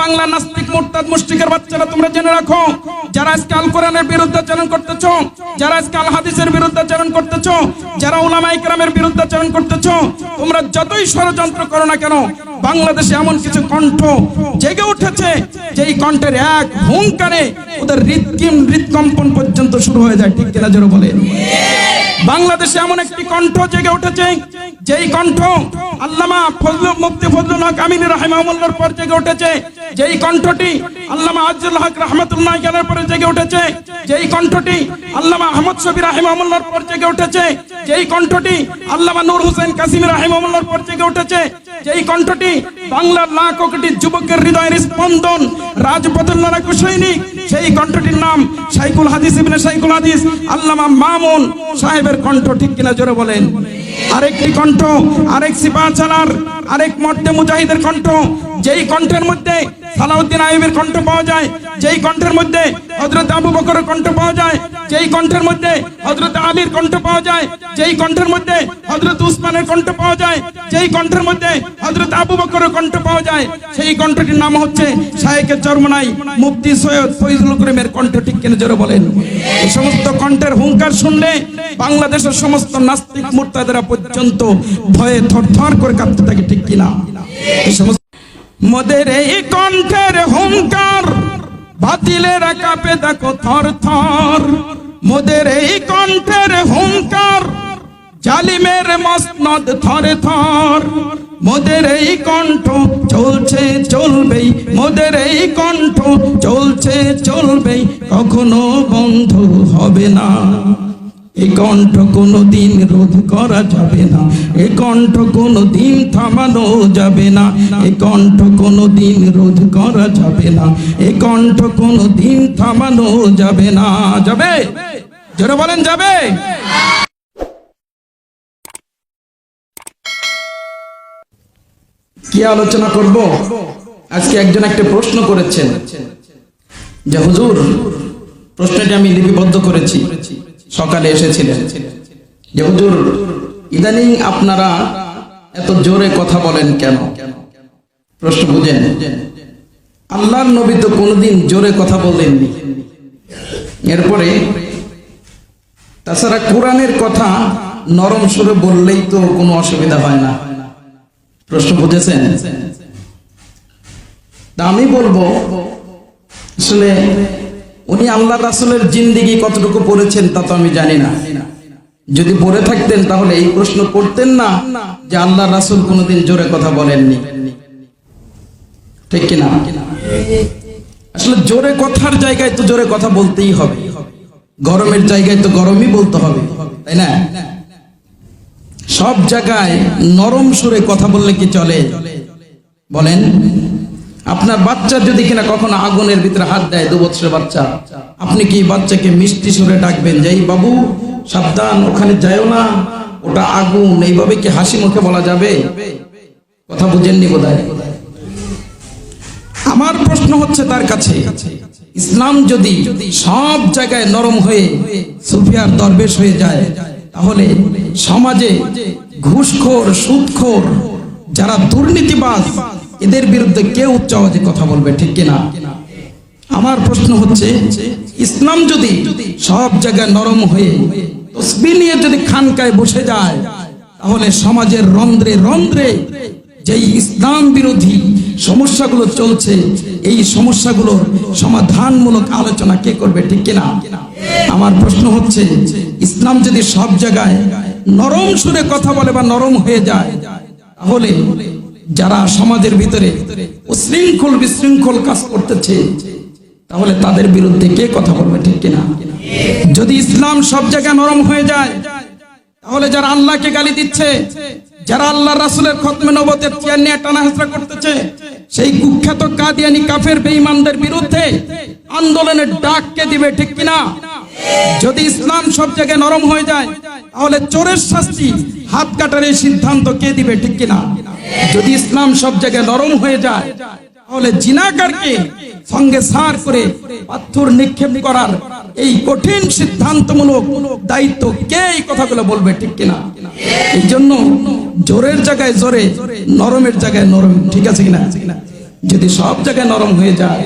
বাংলা নাস্তিক, মোরতাদ, মুশরিকের বাচ্চারা তোমরা জেনে রাখো, যারা আজকে আল কোরআনের বিরুদ্ধাচরণ করতেছো, যারা আজকে আল হাদিসের বিরুদ্ধাচরণ করতেছো, যারা উলামা ইকরামের বিরুদ্ধাচরণ করতেছো, তোমরা যতই ষড়যন্ত্র করো না কেন, বাংলাদেশে এমন কিছু কণ্ঠ জেগে উঠেছে যেই কণ্ঠের এক হুঙ্কারে ওদের হৃদকিম হৃদকম্পন পর্যন্ত শুরু হয়ে যায়। ঠিক কিনা জোরে বলে বাংলাদেশে এমন একটি কণ্ঠ জেগে উঠেছে, যেই কণ্ঠ আল্লামা ফজল, মুফতি ফজলুল হক আমিন রাহিমাহুল্লাহর পর জেগে উঠেছে, যেই কণ্ঠটি আল্লামা আজুল হক রহমতুল্লাহ আলাইহির পরে জেগে উঠেছে, যেই কণ্ঠটি আল্লামা আহমদ শফি রাহিমাহুল্লাহর পর জেগে উঠেছে, যেই কণ্ঠটি আল্লামা নূর হোসেন কাসিম রাহিমাহুল্লাহর পর জেগে উঠেছে, যেই কণ্ঠটি বাংলার লাখ কোটি যুবকের হৃদয়ের স্পন্দন রাজপথুল্লাহ সৈনিক, সেই কণ্ঠটির নাম শাইকুল হাদিস ইবনে শাইকুল হাদিস, আল্লামা মামুন সাহেবের কণ্ঠ ঠিক কিনা জোরে বলেন। আরেকটি কণ্ঠ? আরেক সিপাহ চালার আরেক মর্দে মুজাহিদের কণ্ঠ। যেই কণ্ঠের মধ্যে সালাউদ্দিন আইবের কণ্ঠ পাওয়া যায়, যেই কণ্ঠের মধ্যে হযরত আবু বকরের কণ্ঠ পাওয়া যায়, যেই কণ্ঠের মধ্যে হযরত আলীর কণ্ঠ পাওয়া যায়, যেই কণ্ঠের মধ্যে হযরত উসমানের কণ্ঠ পাওয়া যায়, যেই কণ্ঠের মধ্যে হযরত আবু বকরের কণ্ঠ পাওয়া যায়, সেই কণ্ঠটির নাম হচ্ছে শায়েকে চরমনাই মুফতি সৈয়দ ফয়জুল করিমের কণ্ঠ। ঠিক কিনা জোরে বলেন। এই সমস্ত কণ্ঠের হুঙ্কার শুনলে বাংলাদেশের সমস্ত নাস্তিক মুরতাদেরা পর্যন্ত ভয়ে থরথর করে কাঁপতে থাকে, ঠিক কিনা? এই সমস্ত মোদের এই কণ্ঠের হুঙ্কার, বাতিলের কাপে দেখো থর থর। মোদের এই কণ্ঠের হুঙ্কার, জালিমের মসনদ থরে থর। মোদের এই কণ্ঠ চলছে, চলবেই। মোদের এই কণ্ঠ চলছে, চলবেই। কখনো বন্ধ হবে না। এ কণ্ঠ কোনো দিন রোধ করা যাবে না। এ কণ্ঠ কোনো দিন থামানো যাবে না। এ কণ্ঠ কোনো দিন রোধ করা যাবে না। এ কণ্ঠ কোনো দিন থামানো যাবে না। যাবে? জোরে বলেন, যাবে? কি আলোচনা করব? আজকে একজন একটা প্রশ্ন করেছেন। যে হুজুর, প্রশ্নটি আমি লিপিবদ্ধ করেছি। সকালে এসেছিলেন। যে, হুজুর, ইদানিং আপনারা এত জোরে কথা বলেন কেন? প্রশ্ন বুঝেন। আল্লাহর নবী তো কোনোদিন জোরে কথা বলেননি। এরপরে তাছাড়া কোরআনের কথা নরম সুরে বললেই তো কোনো অসুবিধা হয় না। প্রশ্ন বুঝেছেন? তা আমি বলব, আসলে উনি আল্লাহ রাসুলের জিন্দিগি কতটুকু পড়েছেন তা তো আমি জানি না। যদি পড়ে থাকতেন তাহলে এই প্রশ্ন করতেন না যে আল্লাহ রাসুল কোনোদিন জোরে কথা বলেননি। ঠিক কিনা? আসলে জোরে কথার জায়গায় তো জোরে কথা বলতেই হবে। গরমের জায়গায় তো গরমই বলতে হবে, তাই না? সব জায়গায় নরম সুরে কথা বললে কি চলে? বলেন। আপনার বাচ্চা যদি কিনা কখনো আগুনের ভিতরে হাত দেয় দু বছরের বাচ্চা, আপনি কি বাচ্চাকে মিষ্টি সুরে ডাকবেন যে, "এই বাবু, সাবধান, ওখানে যায়ও না, ওটা আগুন, এইভাবে কি হাসি মুখে বলা যাবে? কথা বুঝেননি বোধ আমার প্রশ্ন হচ্ছে তার কাছে, ইসলাম যদি সব জায়গায় নরম হয়ে সুফিয়ার দরবেশ হয়ে যায়, তাহলে সমাজে ঘুষখোর, সুদখোর, যারা দুর্নীতিবাজ এদের বিরুদ্ধে কে উচ্চ আওয়াজে কথা বলবে, ঠিক কিনা? আমার প্রশ্ন হচ্ছে, ইসলাম যদি সব জায়গায় নরম হয়ে তসবি নিয়ে যদি খানকায় বসে যায়, তাহলে সমাজের রন্ধ্রে রন্ধ্রে যেই ইসলাম বিরোধী সমস্যাগুলো চলছে, এই সমস্যাগুলোর সমাধানমূলক আলোচনা কে করবে, ঠিক কিনা? আমার প্রশ্ন হচ্ছে, ইসলাম যদি সব জায়গায় নরম সুরে কথা বলে বা নরম হয়ে যায়, তাহলে যারা সমাজের ভিতরে উশৃঙ্খল বিশৃঙ্খল কাজ করতেছে, তাহলে তাদের বিরুদ্ধে কে কথা বলবে ঠিক কিনা? যদি ইসলাম সব জায়গায় নরম হয়ে যায়, তাহলে যারা আল্লাহকে গালি দিচ্ছে, যারা আল্লাহ রাসুলের খতমে নবতের চেয়ার নিয়ে টানা হেসরা করতেছে, সেই কুখ্যাত কাদিয়ানি কাফের বেঈমানদের বিরুদ্ধে আন্দোলনের ডাক কে দিবে ঠিক কিনা? যদি ইসলাম সব জায়গায় নরম হয়ে যায়, তাহলে চোরের শাস্তি হাত কাটার এই সিদ্ধান্ত কে দিবে ঠিক কিনা? যদি ইসলাম সব জায়গায় নরম হয়ে যায়, তাহলে জিনাকারকে সঙ্গে সার করে পাথর নিক্ষেপ করার এই কঠিন সিদ্ধান্তমূলক দায়িত্ব কে এই কথাগুলো বলবে, ঠিক কিনা? এই জন্য জোরের জায়গায় জোরে, নরমের জায়গায় নরম, ঠিক আছে কিনা? যদি সব জায়গায় নরম হয়ে যায়,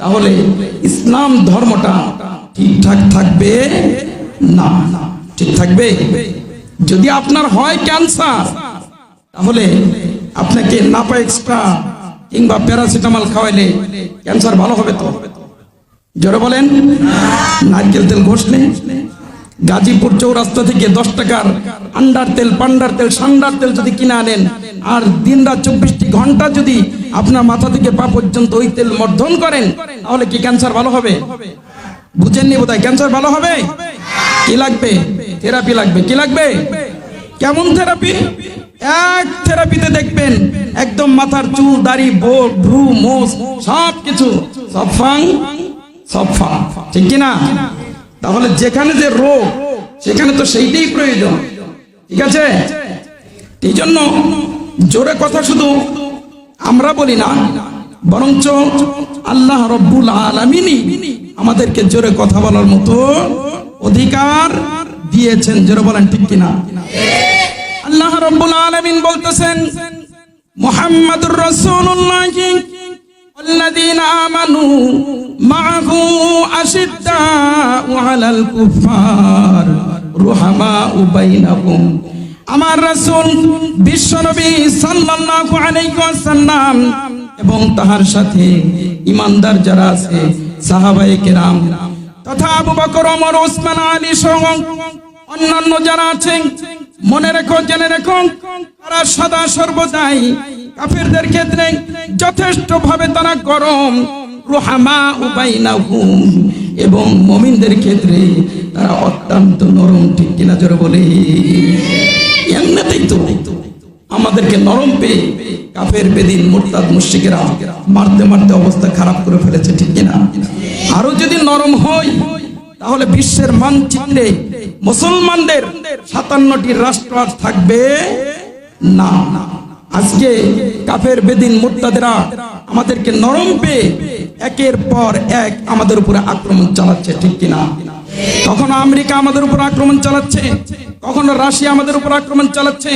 তাহলে ইসলাম ধর্মটা ঠিকঠাক থাকবে না। ঠিক থাকবে? যদি আপনার হয় ক্যান্সার তাহলে আপনাকে নাপা এক্সট্রা কিংবা প্যারাসিটামল খাওয়াইলে ক্যান্সার ভালো হবে তো? জোরে বলেন। নারকেল তেল ঘষলে গাজীপুর চৌরাস্তা থেকে দশ টাকার আন্ডার তেল, পান্ডার তেল, সান্ডার তেল যদি কিনে আনেন, আর দিন রাত চব্বিশটি ঘণ্টা যদি আপনার মাথা থেকে পা পর্যন্ত ওই তেল মর্ধন করেন, তাহলে কি ক্যান্সার ভালো হবে? বুঝেননি বোধহয়? ক্যান্সার ভালো হবে? কি লাগবে? থেরাপি লাগবে। কি লাগবে? কেমন থেরাপি? এক থেরাপিতে দেখবেন একদম মাথার চুল, দাড়ি বোট ভ্রু, মোষ সব কিছু সব ফাং সব ফাং। ঠিক কিনা? তাহলে যেখানে যে রোগ, সেখানে তো সেইটাই প্রয়োজন। ঠিক আছে? এই জন্য জোরে কথা শুধু আমরা বলি না, বরঞ্চ আল্লাহ রব্বুল আলমিনই আমাদেরকে জোরে কথা বলার মতো অধিকার দিয়েছেন। জোরে বলেন ঠিক কিনা? আল্লাহ রব্বুল আলামিন বলতেছেন মুহাম্মাদুর রাসূলুল্লাহ الذين آمنوا معه أشداء على الكفار رحماء بينهم আমার রাসূল বিশ্বনবী সাল্লাল্লাহু আলাইহি ওয়াসাল্লাম এবং তাহার সাথে ইমানদার যারা আছে সাহাবায়ে কেরাম তথা আবু বকর ওমর ওসমান আলী সহ অন্যান্য যারা আছেন মনে রেখো, জেনে রেখো, তারা সদা সর্বদাই কাফেরদের ক্ষেত্রে যথেষ্ট ভাবে তারা গরম, রুহামা উবাইনাহুম এবং মমিনদের ক্ষেত্রে তারা অত্যন্ত নরম, ঠিক কিনা জোরে বলে? এমনিতেই তো আমাদেরকে নরম পেয়ে কাফের বেদিন মোরতাদ মুশরিকেরা মারতে মারতে অবস্থা খারাপ করে ফেলেছে, ঠিক কিনা? আরও যদি নরম হয়, তাহলে বিশ্বের মানচিত্রে মুসলমানদের সাতান্নটি রাষ্ট্র আর থাকবে না। আজকে কাফের বেদিন মোর্তাদেরা আমাদেরকে নরম পেয়ে একের পর এক আমাদের উপরে আক্রমণ চালাচ্ছে, ঠিক কিনা? কখনো আমেরিকা আমাদের উপর আক্রমণ চালাচ্ছে, কখনো রাশিয়া আমাদের উপর আক্রমণ চালাচ্ছে,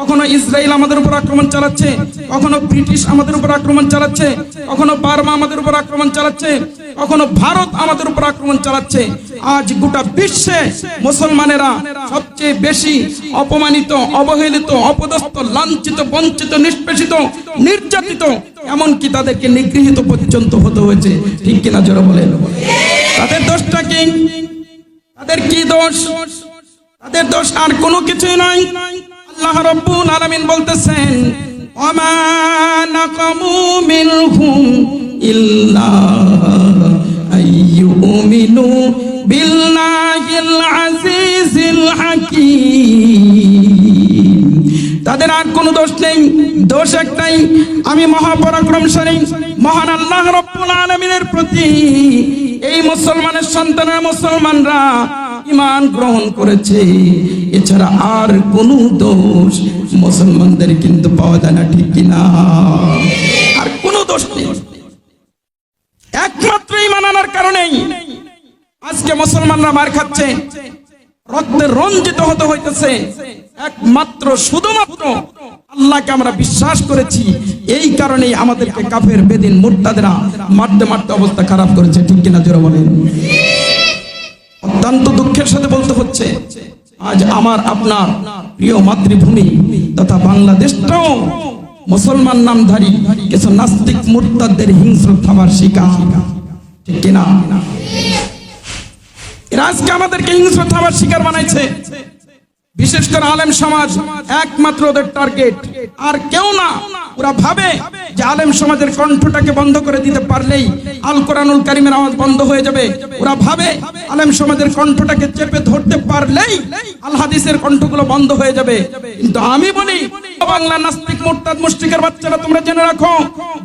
কখনো ইসরায়েল আমাদের উপর আক্রমণ চালাচ্ছে, কখনো ব্রিটিশ আমাদের উপর আক্রমণ চালাচ্ছে, কখনো বার্মা আমাদের উপর আক্রমণ চালাচ্ছে কখনো ভারত আমাদের উপর আক্রমণ চালাচ্ছে। আজ গোটা বিশ্বে মুসলমানেরা সবচেয়ে বেশি অপমানিত, অবহেলিত, অপদস্থ, লাঞ্ছিত, বঞ্চিত, নিষ্পেষিত, নির্যাতিত, এমনকি তাদেরকে নিগৃহীত পর্যন্ত হতে হয়েছে। ঠিক কিনা জোরে বলে তাদের দোষটা কি? তাদের কি দোষ? তাদের দোষ আর কোনো কিছুই নাই। আল্লাহ রব্বুল আলামিন বলতেছেন, ওমা নাকামু মিনহুম ইল্লা আইয়ুমিনু বিল্লাহিল আজিজিল হাকীম তাদের আর কোনো দোষ নেই, দোষ একটাই, আমি মহাপরাক্রমশালী মহান আল্লাহ রব্বুল আলামিনের প্রতি এই মুসলমানের সন্তানের মুসলমানরা ইমান গ্রহণ করেছে। এছাড়া আর কোনো দোষ মুসলমানদের কিন্তু পাওয়া যায় না, ঠিক কিনা? আর কোনো দোষ নেই একমাত্র ইমান আনার কারণেই আজকে মুসলমানরা মার খাচ্ছে। রক্তে রঞ্জিত হতে হইতেছে। একমাত্র, শুধুমাত্র আল্লাহকে আমরা বিশ্বাস করেছি। এই কারণেই আমাদেরকে কাফের, বেদিন, মুর্তাদেরা মারতে মারতে অবস্থা খারাপ করেছে। ঠিক কিনা জোরে বলেন। অত্যন্ত দুঃখের সাথে বলতে হচ্ছে, আজ আমার আপনার প্রিয় মাতৃভূমি তথা বাংলাদেশটাও মুসলমান নামধারী কিছু নাস্তিক মুরতাদের হিংস্র থামার শিকার। ঠিক কিনা? এরা আজকে আমাদেরকে হিংস্র থামার শিকার বানাইছে। বিশেষ করে আলেম সমাজ, একমাত্র ওদের টার্গেট আর কেউ না, ওরা ভাবে যে আলেম সমাজের কণ্ঠটাকে বন্ধ করে দিতে পারলেই আল কোরআনুল কারিমের আওয়াজ বন্ধ হয়ে যাবে। ওরা ভাবে আলেম সমাজের কণ্ঠটাকে চেপে ধরতে পারলেই আল হাদিসের কণ্ঠগুলো বন্ধ হয়ে যাবে। কিন্তু আমি বলি বাংলা নাস্তিক মোরতাদ মুশরিকের বাচ্চারা, তোমরা জেনে রাখো,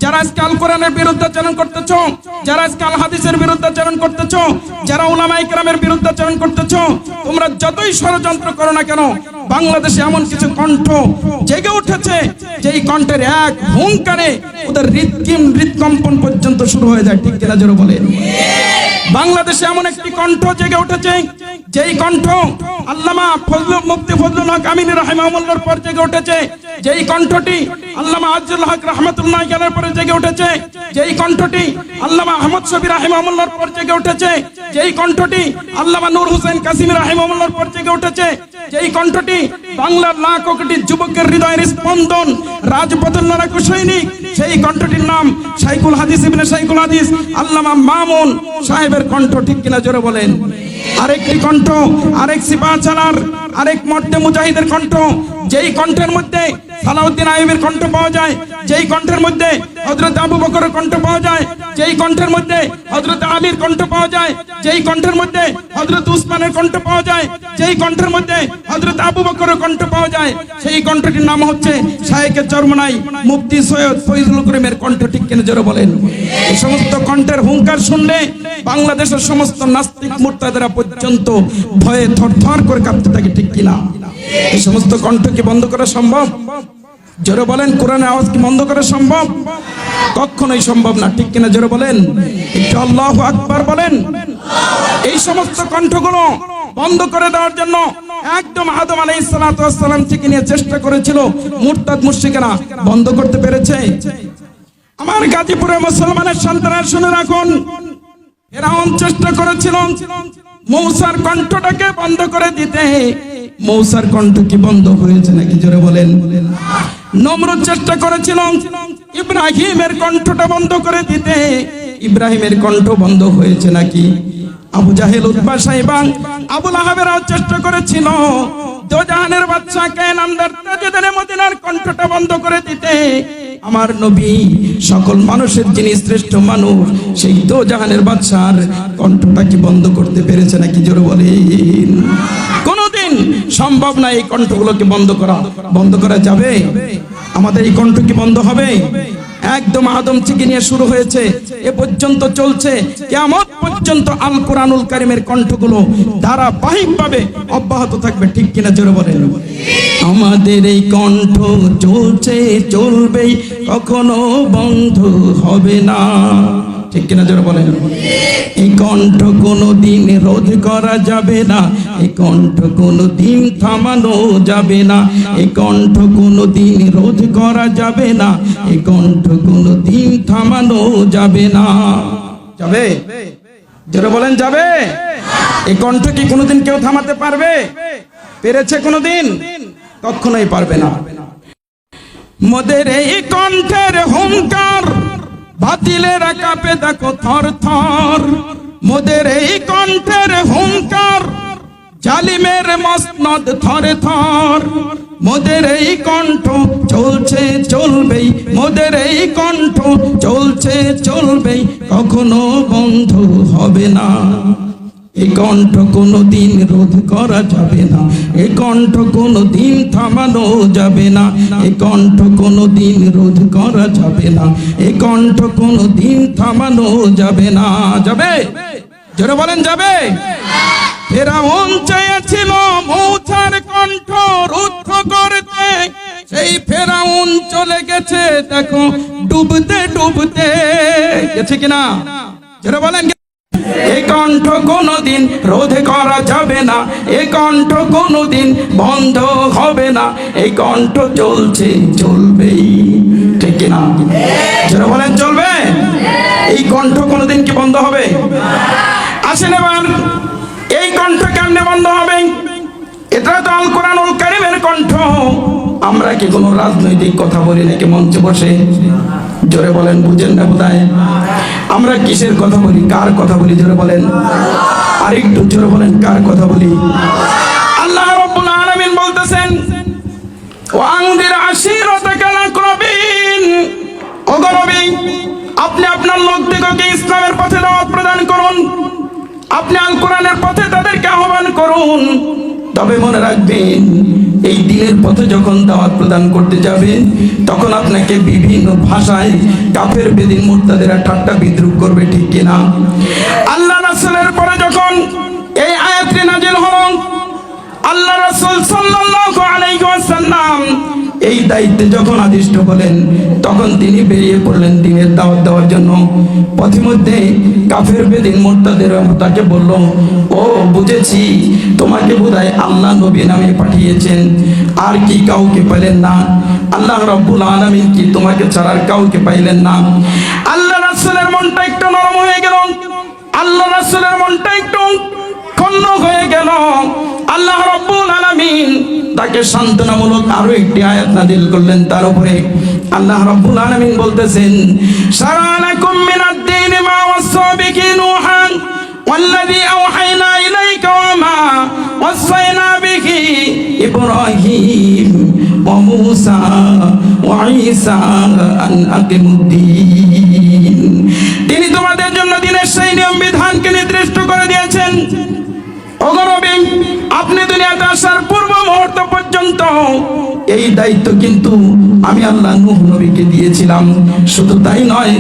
যারা আজকে আল কোরআনের বিরুদ্ধাচরণ করতেছো, যারা আজকে আল হাদিসের বিরুদ্ধাচরণ করতেছো, যারা উলামায়ে কেরামের বিরুদ্ধাচরণ করতেছো, তোমরা যতই ষড়যন্ত্র করো না কেন বাংলাদেশে এমন কিছু কণ্ঠ জেগে উঠেছে যেই কণ্ঠের এক হুঙ্কারে ওদের হৃদকিম হৃদকম্পন পর্যন্ত শুরু হয়ে যায়। ঠিক কিনা বলে বাংলাদেশে এমন একটি কণ্ঠ জেগে উঠেছে যেই কণ্ঠ আল্লামা ফজলু মুফতি ফজলুল হক আমিন রাহিমাহুল্লাহর পর জেগে উঠেছে, যেই কণ্ঠটি আল্লামা আজুল হক রহমতুল্লাহ আলাইহির পরে জেগে উঠেছে, যেই কণ্ঠটি আল্লামা আহমদ শবি রাহিমাহুল্লাহর পর জেগে উঠেছে, যেই কণ্ঠটি আল্লামা নূর হোসেন কাসিম রাহিমাহুল্লাহর পর জেগে উঠেছে, যেই কণ্ঠটি বাংলার লাখ কোটি যুবকের হৃদয়ের স্পন্দন রাজপথের লড়াকু সৈনিক, সেই কণ্ঠটির নাম সাইকুল হাদিস ইবনে সাইকুল হাদিস, আল্লামা মামুন সাহেবের কণ্ঠ ঠিক কিনা জোরে বলেন। আরেকটি কণ্ঠ, আরেক সিপাহ চালার, আরেক মর্তে মুজাহিদের কণ্ঠ। যেই কণ্ঠের মধ্যে সালাউদ্দিন আইবের কণ্ঠ পাওয়া যায়, যেই কণ্ঠের মধ্যে হযরত আবু বকরের কণ্ঠ পাওয়া যায়, যেই কণ্ঠের মধ্যে হযরত আলীর কণ্ঠ পাওয়া যায়, যেই কণ্ঠের মধ্যে হযরত উসমানের কণ্ঠ পাওয়া যায়, যেই কণ্ঠের মধ্যে হযরত আবু বকরের কণ্ঠ পাওয়া যায়, সেই কণ্ঠটির নাম হচ্ছে শায়েকে চরমনাই মুফতি সৈয়দ ফয়জুল করিমের কণ্ঠ, ঠিক কিনা জোরে বলেন। এই সমস্ত কণ্ঠের হুঙ্কার শুনলে বাংলাদেশের সমস্ত নাস্তিক মুর্তাদেরা পর্যন্ত ভয়ে থরথর করে কাঁপতে থাকে, ঠিক কিনা? এই সমস্ত কণ্ঠ কি বন্ধ করা সম্ভব? জোরে বলেন, কোরআনের আওয়াজ কি বন্ধ করা সম্ভব? কখনোই সম্ভব না, ঠিক কিনা জোরে বলেন? একটু আল্লাহ আকবার বলেন। এই সমস্ত কণ্ঠগুলো বন্ধ করে দেওয়ার জন্য একদম আদম ওয়াস সালাম থেকে নিয়ে চেষ্টা করেছিল, মুরতাদ মুশরিকেরা বন্ধ করতে পেরেছে। আমার গাজীপুরে মুসলমানের সন্তানের শুনে রাখুন, ফেরাউন চেষ্টা করেছিল মৌসার কণ্ঠটাকে বন্ধ করে দিতে। মৌসার কণ্ঠ কি বন্ধ হয়েছে নাকি? জোরে বলেন। নমরুদ চেষ্টা করেছিল ইব্রাহিমের কণ্ঠটা বন্ধ করে দিতে। ইব্রাহিমের কণ্ঠ বন্ধ হয়েছে নাকি? আবু জাহেল উদ্বা সাহেবান আবুল আহাবেরাও চেষ্টা করেছিল। দোজাহানের বাচ্চা কায়নামদার তাজেদের মদিনার কণ্ঠটা বন্ধ করে দিতে। আমার নবী সকল মানুষের যিনি শ্রেষ্ঠ মানুষ, সেই তো জাহানের বাদশার কণ্ঠটা কি বন্ধ করতে পেরেছে নাকি? জোরে বলেন। কোনোদিন সম্ভব না এই কণ্ঠগুলোকে বন্ধ করা। বন্ধ করা যাবে? আমাদের এই কণ্ঠ কি বন্ধ হবে? একদম আদম থেকে নিয়ে শুরু হয়েছে, এ পর্যন্ত চলছে কেমন পর্যন্ত আল কোরআনুল কারিমের কণ্ঠগুলো ধারাবাহিকভাবে অব্যাহত থাকবে, ঠিক কিনা জোরে বলেন? আমাদের এই কণ্ঠ চলছে, চলবেই, কখনো বন্ধ হবে না। ঠিক কিনা জোরে বলেন। এই কণ্ঠ কোনো দিন রোধ করা যাবে না এই কণ্ঠ কোনো দিন থামানো যাবে না এই কণ্ঠ কোনো দিন রোধ করা যাবে না এই কণ্ঠ কোনো দিন থামানো যাবে না। যাবে? জোরে বলেন যাবে? এই কণ্ঠ কি কোনোদিন কেউ থামাতে পারবে? পেরেছে কোনোদিন? কখনোই পারবে না। মোদের এই কণ্ঠের হুঙ্কার বাতিলের কাপে দেখো থর থর। মোদের এই কণ্ঠের হুঙ্কার জালিমের মসনদ থর থর। মোদের এই কণ্ঠ চলছে, চলবেই। মোদের এই কণ্ঠ চলছে, চলবেই। কখনো বন্ধু হবে না। এই কণ্ঠ কোনো দিন রোধ করা যাবে না। এই কণ্ঠ কোনো দিন থামানো যাবে না। এই কণ্ঠ কোনো দিন রোধ করা যাবে না। এই কণ্ঠ কোনো দিন থামানো যাবে না। যাবে? জোরে বলেন, যাবে? ফেরাউন চেয়েছিল মৌছার কণ্ঠ রুদ্ধ করতে। সেই ফেরাউন চলে গেছে, দেখো, ডুবতে ডুবতে। গেছে কিনা? জোরে বলেন এই কণ্ঠ কোনোদিন রোধ করা যাবে না এই কণ্ঠ কোনোদিন বন্ধ হবে না, এই কণ্ঠ চলছে, চলবেই, ঠিক না যারা বলেন, চলবে? এই কণ্ঠ কোনোদিন কি বন্ধ হবে? আসেন এবার, এই কণ্ঠ কেমনে বন্ধ হবে? এটা তো আল কোরআনুল কারিমের কণ্ঠ। আমরা কি কোনো রাজনৈতিক কথা বলি নাকি মঞ্চে বসে? জোরে বলেন, বুঝেন না বোধহয়? আমরা কিসের কথা বলি? কার কথা বলি? জোরে বলেন। আরেকটু জোরে বলেন, কার কথা বলি? আল্লাহ রাব্বুল আলামিন বলতেছেন ওয়াংদির আশিরাতাকাল আকরাবিন ওগো নবী, আপনি আপনার লোকদিগকে ইসলামের পথে দাওয়াত প্রদান করুন। আপনি আল কোরআনের পথে তাদেরকে আহ্বান করুন। তবে মনে রাখবেন, এই দিনের পথে যখন দাওয়াত প্রদান করতে যাবেন তখন আপনাকে বিভিন্ন ভাষায় কাফের বেদিন মোর্তাদেরা ঠাট্টা বিদ্রুপ করবে, ঠিক কিনা আল্লাহ রাসুলের পরে যখন এই আয়াতটি নাজিল হল, আল্লাহ রাসুল সাল্লাল্লাহু আলাইহি ওয়াসাল্লাম এই দায়িত্বে যখন আদিষ্ট হলেন, তখন তিনি বেরিয়ে পড়লেন দিনের দাওয়াত দেওয়ার জন্য। পথিমধ্যে কাফের বেদিন মোর্তাদের তাকে বলল, ও, বুঝেছি, তোমাকে বোধহয় আল্লাহ নবী নামে পাঠিয়েছেন। আর কি কাউকে পেলেন না? আল্লাহ রব্বুল আলমিন কি তোমাকে ছাড়ার কাউকে পাইলেন না? আল্লাহ রাসূলের মনটা একটু নরম হয়ে গেল। আল্লাহ রাসূলের মনটা একটু ক্ষুণ্ণ হয়ে গেল। আল্লাহ রব্বুল আলামিন তাকে সান্ত্বনামূলক আরো একটি আয়াত নাযিল করলেন তার উপরে আল্লাহ রব্বুল আলামিন বলতেছেন শারালাকুম মিনাদ দীনি মা ওয়াসা বিহি নূহান والذي أوحينا إليك وما وصينا به إبراهيم وموسى وعيسى أن أقيموا الدين আপনি দুনিয়াতে আসার পূর্ব মুহূর্ত পর্যন্ত এই দায়িত্ব কিন্তু আমি আল্লাহ নূহ নবীকে দিয়েছিলাম। শুধু তাই নয়,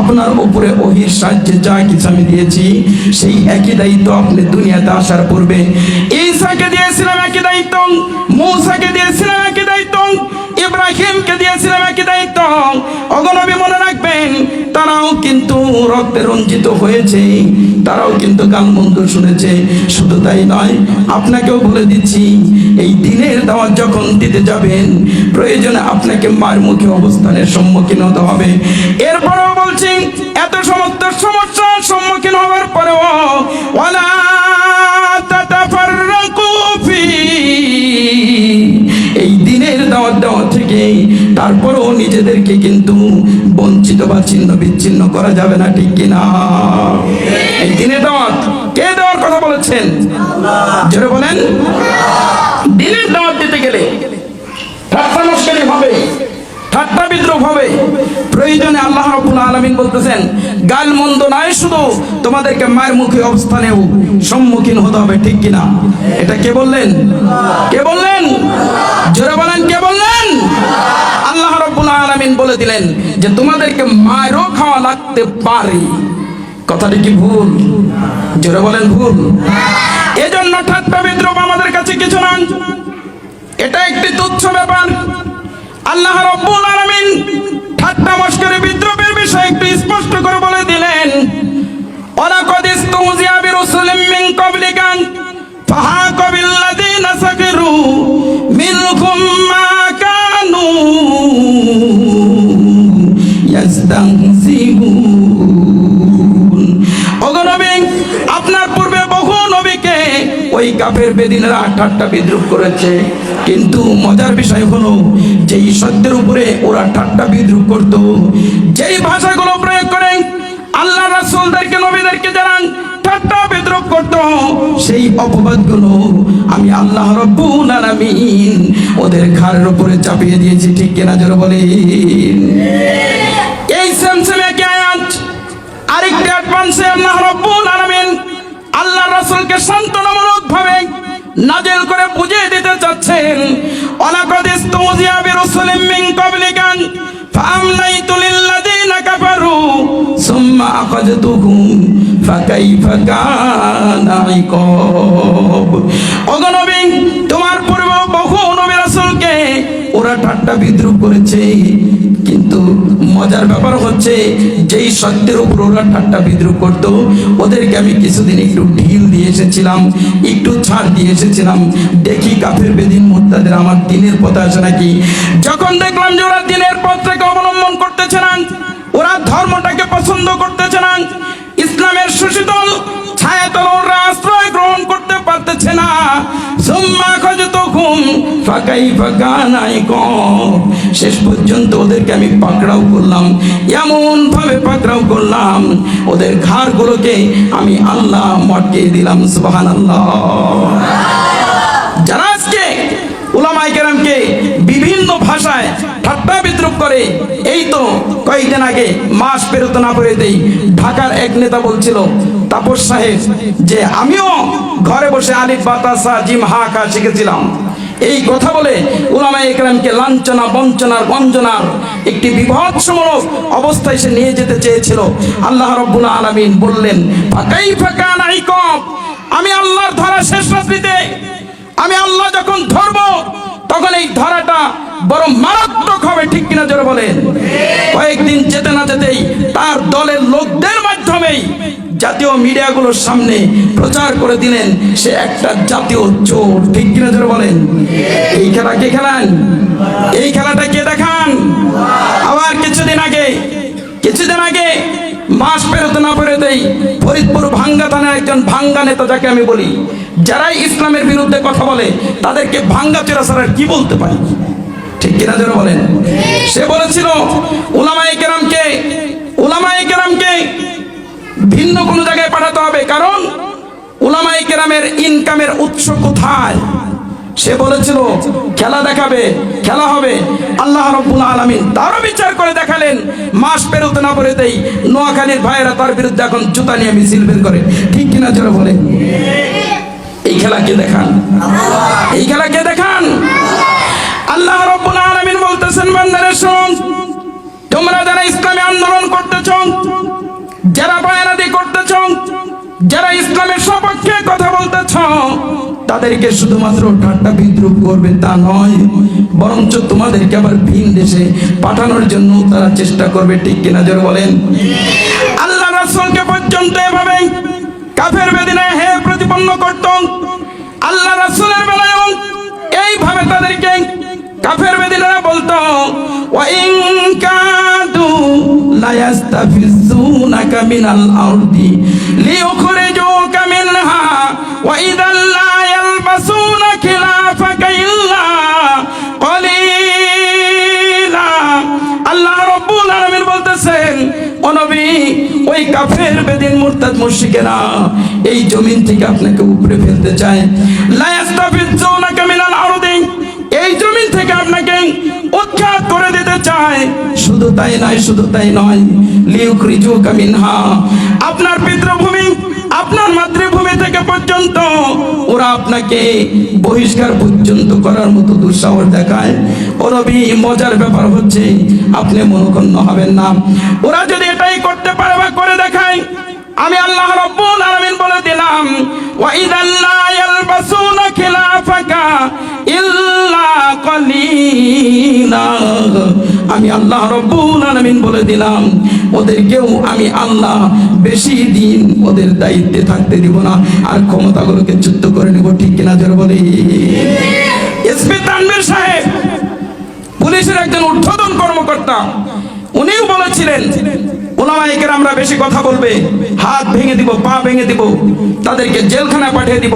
আপনার উপরে ওহির সাহায্যে যা কিছু আমি দিয়েছি, সেই একই দায়িত্ব আপনি দুনিয়াতে আসার পূর্বে। ঈসাকে দিয়েছিলাম একই দায়িত্ব, মূসাকে দিয়েছিলাম একই দায়িত্ব ইব্রাহিমকে দিয়েছিলাম একই দায়িত্ব। অগনবী মনে রাখবেন, তারাও কিন্তু রক্তে রঞ্জিত হয়েছে, তারাও কিন্তু গান মন্দ শুনেছে। শুধু তাই নয়, আপনাকেও বলে দিচ্ছি, এই দিনের দাওয়াত যখন দিতে যাবেন, প্রয়োজনে আপনাকে মার মুখে অবস্থানের সম্মুখীন হতে হবে। এরপরেও বলছি ছিন্ন বিচ্ছিন্ন করা যাবে না, ঠিক কিনা? এই দিনের দাওয়াত, কে দেওয়ার কথা বলেছেন? জোরে বলেন। দিনের দাওয়াত দিতে গেলে ঠাট্টা ঠাট্টা বলতেছেন, গাল মন্দ শুধু তোমাদেরকে মায়ের মুখে অবস্থানেও সম্মুখীন হতে হবে, ঠিক এটা কে বললেন? কে বললেন? জোরে বলেন, কে বললেন? রাব্বুল আলামিন বলে দিলেন যে তোমাদেরকে মায়েরও খাওয়া লাগতে পারে। কথাটি কি ভুল? জোরে বলেন ভুল। এজন্য ঠাট্টা বিদ্রুপ আমাদের কাছে কিছু না। এটা একটি তুচ্ছ ব্যাপার। আল্লাহ রব্বুল আলামিন ঠাট্টা মস্করে বিদ্রোহের বিষয়ে একটু স্পষ্ট করে বলে দিলেন, ওয়ালাকাদ ইস্তুহজিয়া বিরুসুলিম মিন ক্বাবলিকা সাকিরু মিনহুম মা কানু ইয়াস্তাহজিউন ওগো নবী, আপনার পূর্বে বহু ওই কাফের বেদিনেরা ঠাট্টা বিদ্রুপ করেছে। কিন্তু মজার বিষয় যেই সত্যের উপরে ওরা ঠাট্টা বিদ্রুপ করত, যেই ভাষাগুলো প্রয়োগ করে আল্লাহ রাসূলদেরকে, নবীদেরকে জানান ঠাট্টা বিদ্রুপ করত। সেই অপবাদগুলো আমি আল্লাহ রব্বুল ওদের ঘাড়ের উপরে চাপিয়ে দিয়েছি। ঠিক কিনা জোরে বলেন। এই সেমসেমে কি আয়াত? আরেকটি অ্যাডভান্সে আল্লাহ রব্বুল আলামিন। ভাবে নাজেল করে বুঝিয়ে দিতে চাচ্ছেন। ওয়ালাকাদ ইস্তুজিয়া বিরুসুলিম মিন ক্বাবলিকা তোমার ওরা বিদ্রুপ করেছে, কিন্তু মজার ব্যাপার হচ্ছে যেই সত্যের উপর ওরা ঠাট্টা বিদ্রুপ করত, ওদেরকে আমি কিছুদিন একটু ঢিল দিয়ে এসেছিলাম, একটু ছাড় দিয়ে এসেছিলাম। দেখি কাফের বেদিন মোর্তাদের আমার দিনের পথ আছে নাকি? যখন দেখলাম যে ওরা দিনের ধর্মটাকে পছন্দ করতেছে না। ইসলামের সুশীতল ছায়াতল ওরা আশ্রয় গ্রহণ করতে পারতেছে না। সুম্মা খাজতুকুম, ফাকাইফা কানা ইকাব শেষ পর্যন্ত ওদেরকে আমি পাকড়াও করলাম। এমন ভাবে পাকড়াও করলাম, ওদের ঘাড়গুলোকে আমি আল্লাহ মটকে দিলাম, সুবহানাল্লাহ। যারা আজকে উলামায়ে কেরামকে বিভিন্ন ভাষায় ঠাট্টা বিদ্রুপ করে? এই তো কয়েকদিন আগে মাস পেরোতে না পেরোতেই ঢাকার এক নেতা বলছিল, তাপস সাহেব, যে আমিও ঘরে বসে আলিফ, বাতাসা, জিম, হা কা শিখেছিলাম। এই কথা বলে উলামা একরামকে লাঞ্ছনা, বঞ্চনার বঞ্চনার একটি বিভৎসমূলক অবস্থায় সে নিয়ে যেতে চেয়েছিল। আল্লাহ রব্বুল আলামিন বললেন ফাকাই ফাকা নাইকম আমি আল্লাহর ধরা শেষ রাত্রিতে, আমি আল্লাহ যখন ধরব তখন এই ধরাটা বড় মারাত্মক হবে, ঠিক কিনা জোরে বলেন? কয়েকদিন যেতে না যেতেই তার দলের লোকদের মাধ্যমেই জাতীয় মিডিয়াগুলোর সামনে প্রচার করে দিলেন সে একটা জাতীয় চোর, ঠিক কিনা জোরে বলেন? এই খেলা কে খেলান? এই খেলাটা কে দেখান? আবার কিছুদিন আগে কিছুদিন আগে মাস পেরোতে না পেরোতেই ফরিদপুর ভাঙ্গা থানার একজন ভাঙ্গা নেতা যাকে আমি বলি, যারাই ইসলামের বিরুদ্ধে কথা বলে, তাদেরকে ভাঙ্গা চেরা ছাড়া কি বলতে পারি? ঠিক কিনা যেন বলেন? সে বলেছিল, উলামায়ে কেরামকে উলামায়ে কেরামকে ভিন্ন কোনো জায়গায় পাঠাতে হবে। কারণ, উলামায়ে কেরামের ইনকামের উৎস কোথায়? সে বলেছিল, খেলা দেখাবে, খেলা হবে। আল্লাহ রব্বুল আলামিন তারও বিচার করে দেখালেন, মাস পেরোতে না পেরোতেই নোয়াখালীর ভাইয়েরা তার বিরুদ্ধে এখন জুতা নিয়ে মিছিল বের করে। ঠিক কিনা জোরে বলে এই খেলা কে দেখান? এই খেলা কে দেখান? আল্লাহ রব্বুল আলামিন বলতেছেন, বান্দারে, শোন, তোমরা যারা ইসলামী আন্দোলন করতেছ, যারা বায়ানাদি করতেছ, যারা ইসলামের সপক্ষে কথা বলতেছ তাদেরকে শুধুমাত্র ঠাট্টা বিদ্রুপ করবে তা নয়, বরঞ্চ তোমাদেরকে আবার ভিন দেশে পাঠানোর জন্য তারা চেষ্টা করবে, ঠিক কিনা জোরে বলেন? আল্লাহ রাসূলকে পর্যন্ত এভাবে কাফের বেদিনায় হে প্রতিপন্ন করত। আল্লাহ রাসূলের বেলায়ও এইভাবে তাদেরকে কাফের বেদিনারা বলতো ওয়াইন কাদু লা ইয়াস্তাফিজুনাকা মিনাল আরদি লিইখরিজুকা মিনহা, ওয়া ইদাল লা আল্লাহ রাব্বুল আলামিন বলতেছেন ওই কাফের বেদিন মুরতাদ মুশরিকেরা এই জমিন থেকে আপনাকে উপরে ফেলতে চায়। লা মিনাল আরদি, এই জমিন থেকে আপনাকে উৎখাত করে দিতে চায়। শুধু তাই নয়, শুধু তাই নয় লিউখরিজু কামিনহা আপনার পিতৃভূমি মাতৃভূমি থেকে পর্যন্ত ওরা আপনাকে বহিষ্কার পর্যন্ত করার মতো দুঃসাহস দেখায়। ও মজার ব্যাপার হচ্ছে আপনি মনোকন্ন হবেন না। ওরা যদি এটাই করতে পারে বা করে দেখায়, আমি আল্লাহ রব্বুল আলামিন বলে দিলাম ওয়াইদাল্লাহ ইয়ালবাসুনা আমি আল্লাহ আলামিন বলে দিলাম, ওদেরকেও আমি আল্লাহ বেশি দিন ওদের দায়িত্বে থাকতে দিব না। আর ক্ষমতাগুলোকে যুদ্ধ করে নেব, ঠিক কিনা জোর বলে? সাহেব, পুলিশের একজন ঊর্ধ্বতন কর্মকর্তা উনিও বলেছিলেন ওলামাইকের আমরা বেশি কথা বলবে, হাত ভেঙে দিব, পা ভেঙে দিব, তাদেরকে জেলখানায় পাঠিয়ে দিব,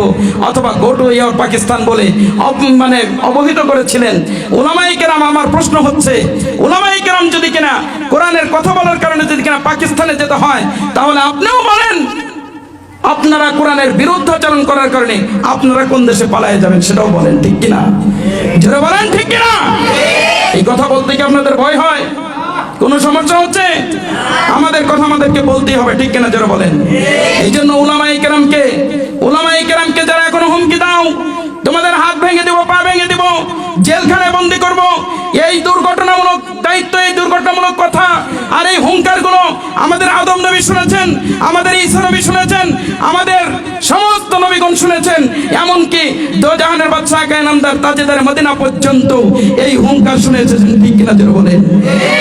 অথবা গো টু ইয়ার পাকিস্তান বলে মানে অবহিত করেছিলেন। ওলামাইকেরাম আমার প্রশ্ন হচ্ছে ওলামাইকেরাম যদি কিনা কোরআনের কথা বলার কারণে যদি কিনা পাকিস্তানে যেতে হয়, তাহলে আপনিও বলেন, আপনারা কোরআনের বিরুদ্ধাচরণ করার কারণে আপনারা কোন দেশে পালায়ে যাবেন সেটাও বলেন, ঠিক কিনা? জোরে বলেন, ঠিক কিনা? এই কথা বলতে কি আপনাদের ভয় হয়? কোনো সমস্যা হচ্ছে? আমাদের কথা আমাদেরকে বলতেই হবে, ঠিক কিনা যারা বলেন? এই জন্য ওলামাই কেরামকে ওলামাই কেরামকে যারা এখনও হুমকি দাও, তোমাদের হাত ভেঙে দেবো, পা ভেঙে দিব জেলখানায় বন্দি করব। এই দুর্ঘটনামূলক দায়িত্ব, এই দুর্ঘটনামূলক কথা আর এই হুঙ্কারগুলো আমাদের আদম নবী শুনেছেন, আমাদের ঈসা নবী শুনেছেন, আমাদের সমস্ত নবীগণ শুনেছেন। এমনকি দোজাহানের বাদশাহ কায়নামদার তাজেদার মদিনা পর্যন্ত এই হুঙ্কার শুনেছেন ঠিক কিনা যেন বলেন।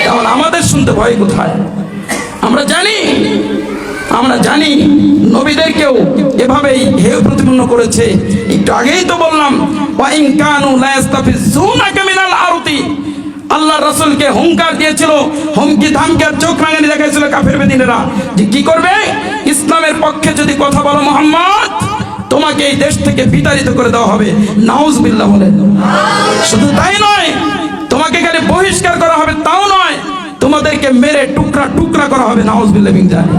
তাহলে আমাদের শুনতে ভয় কোথায়? আমরা জানি আমরা জানি নবীদেরকেও এভাবেই হেয় প্রতিপন্ন করেছে। একটু আগেই তো বললাম ওয়াইন কানু লা ইয়াস্তাফিজুনাকা মিনাল আরতি আল্লাহ রাসূলকে হুঙ্কার দিয়েছিল, হুমকি ধামকি চোখ রাঙানি দেখাইছিল কাফের বেদিনেরা। যে কি করবে? ইসলামের পক্ষে যদি কথা বলো মোহাম্মদ, তোমাকে এই দেশ থেকে বিতাড়িত করে দেওয়া হবে। নাউজবিল্লাহ বলেন। শুধু তাই নয়, তোমাকে এখানে বহিষ্কার করা হবে তাও নয়, তোমাদেরকে মেরে টুকরা টুকরা করা হবে, নাউজবিল্লাহ বিন জানি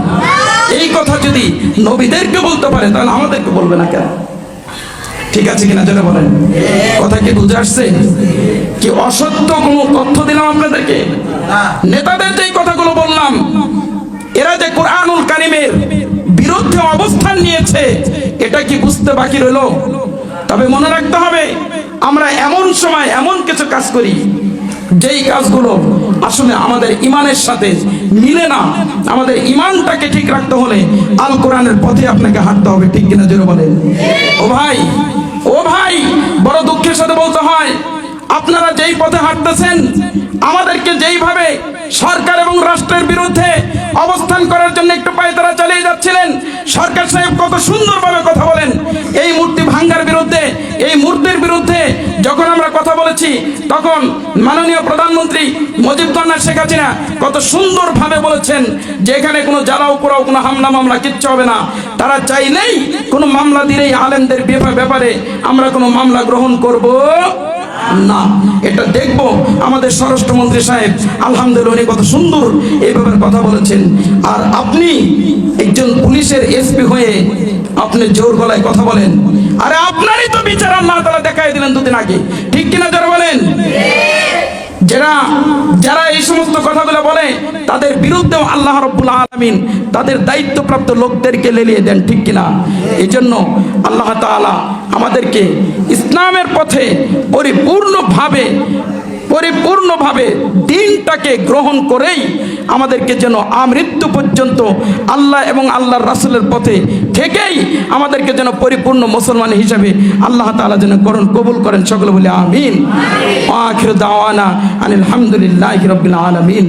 এই কথা যদি নবীদেরকে বলতে পারে, তাহলে আমাদেরকে বলবে না কেন? ঠিক আছে কিনা যেটা বলেন। কথা কি বুঝে আসছে? কি অসত্য কোনো তথ্য দিলাম আপনাদেরকে? নেতাদের যে কথাগুলো বললাম এরা যে কোরআনুল কারিমের বিরুদ্ধে অবস্থান নিয়েছে এটা কি বুঝতে বাকি রইল? তবে মনে রাখতে হবে আমরা এমন সময় এমন কিছু কাজ করি যেই কাজগুলো আসলে আমাদের ইমানের সাথে মিলে না। আমাদের ইমানটাকে ঠিক রাখতে হলে আল কোরআনের পথে আপনাকে হাঁটতে হবে ঠিক কিনা জোরে বলেন? ও ভাই বড় দুঃখের সাথে বলতে হয় আপনারা যেই পথে হাঁটতেছেন আমাদেরকে যেইভাবে সরকার এবং রাষ্ট্রের বিরুদ্ধে অবস্থান করার জন্য একটু পায়তারা চালিয়ে যাচ্ছিলেন। সরকার সাহেব কত সুন্দরভাবে কথা বলেন। এই মূর্তি ভাঙ্গার বিরুদ্ধে, এই মূর্তির বিরুদ্ধে যখন আমরা কথা বলেছি, তখন মাননীয় প্রধানমন্ত্রী মুজিব কন্যা শেখ হাসিনা কত সুন্দরভাবে বলেছেন যে এখানে কোনো জ্বালাও পোড়াও, কোনো হামলা মামলা কিচ্ছু হবে না। তারা চাইলেই কোনো মামলা দিলেই আলেমদের ব্যাপা- ব্যাপারে আমরা কোনো মামলা গ্রহণ করব। না, এটা দেখব। আমাদের স্বরাষ্ট্রমন্ত্রী সাহেব, আলহামদুলিল্লাহ উনি কত সুন্দর এই ব্যাপারে কথা বলেছেন। আর আপনি একজন পুলিশের এসপি হয়ে আপনি জোর গলায় কথা বলেন। আরে আপনারই তো বিচার আল্লাহ তালা দেখাই দিলেন দুদিন আগে। ঠিক কিনা যারা বলেন? যারা যারা এই সমস্ত কথাগুলো বলে, তাদের বিরুদ্ধেও আল্লাহ রব্বুল আলমিন তাদের দায়িত্বপ্রাপ্ত লোকদেরকে লেলিয়ে দেন, ঠিক কিনা? এই জন্য আল্লাহ তালা আমাদেরকে ইসলামের পথে পরিপূর্ণভাবে পরিপূর্ণভাবে দিনটাকে গ্রহণ করেই আমাদেরকে যেন আমৃত্যু পর্যন্ত আল্লাহ এবং আল্লাহর রাসুলের পথে থেকেই আমাদেরকে যেন পরিপূর্ণ মুসলমান হিসাবে আল্লাহ তালা যেন করণ কবুল করেন। সকল বলে আমিন। আখির দাওয়ানা আনিল আলহামদুলিল্লাহ রবিল আলামিন।